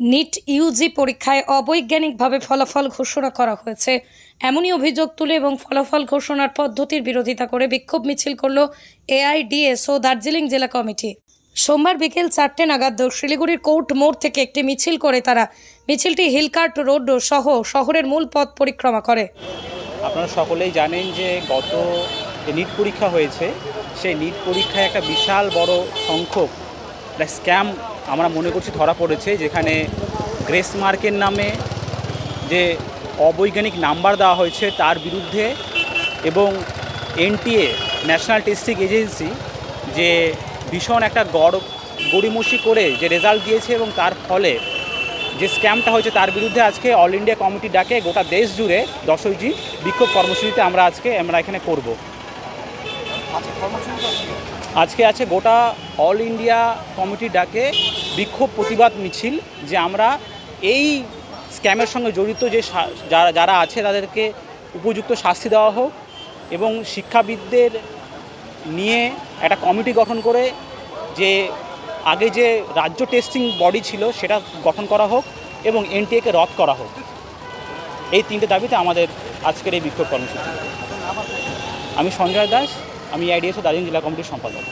NEET Yuji পরীক্ষায় অবৈজ্ঞানিকভাবে ফলাফল ঘোষণা করা হয়েছে। এমনই অভিযোগ তুলে এবং ফলাফল ঘোষণার পদ্ধতির বিরোধিতা করে বিক্ষোভ মিছিল করল এআইডিএস ও দার্জিলিং জেলা কমিটি। সোমবার বিকেল চারটে নাগাদ শিলিগুড়ির কোর্ট মোড় থেকে একটি মিছিল করে তারা। মিছিলটি হিলকার্ট রোড সহ শহরের মূল পথ পরিক্রমা করে। আপনারা সকলেই জানেন যে গত নিট পরীক্ষা হয়েছে, সেই নিট পরীক্ষায় একটা বিশাল বড় সংখ্যক একটা স্ক্যাম আমরা মনে করছি ধরা পড়েছে, যেখানে গ্রেস মার্কের নামে যে অবৈজ্ঞানিক নাম্বার দেওয়া হয়েছে তার বিরুদ্ধে এবং এনটিএ, ন্যাশনাল টেস্টিং এজেন্সি, যে ভীষণ একটা গড়, গড়িমসি করে যে রেজাল্ট দিয়েছে এবং তার ফলে যে স্ক্যামটা হয়েছে তার বিরুদ্ধে আজকে অল ইন্ডিয়া কমিটি ডাকে গোটা দেশ জুড়ে দশইজি বিক্ষোভ কর্মসূচিতে আমরা আজকে আমরা এখানে করব। আজকে আছে গোটা অল ইন্ডিয়া কমিটি ডাকে বিক্ষোভ প্রতিবাদ মিছিল যে আমরা এই স্ক্যামের সঙ্গে জড়িত যে যারা যারা আছে তাদেরকে উপযুক্ত শাস্তি দেওয়া হোক এবং শিক্ষাবিদদের নিয়ে একটা কমিটি গঠন করে যে আগে যে রাজ্য টেস্টিং বডি ছিল সেটা গঠন করা হোক এবং এনটিএকে রদ করা হোক। এই তিনটে দাবিতে আমাদের আজকের এই বিক্ষোভ কর্মসূচি। আমি সঞ্জয় দাস আমি আইডিএসও দার্জিলিং জেলা কমিটির সম্পাদক।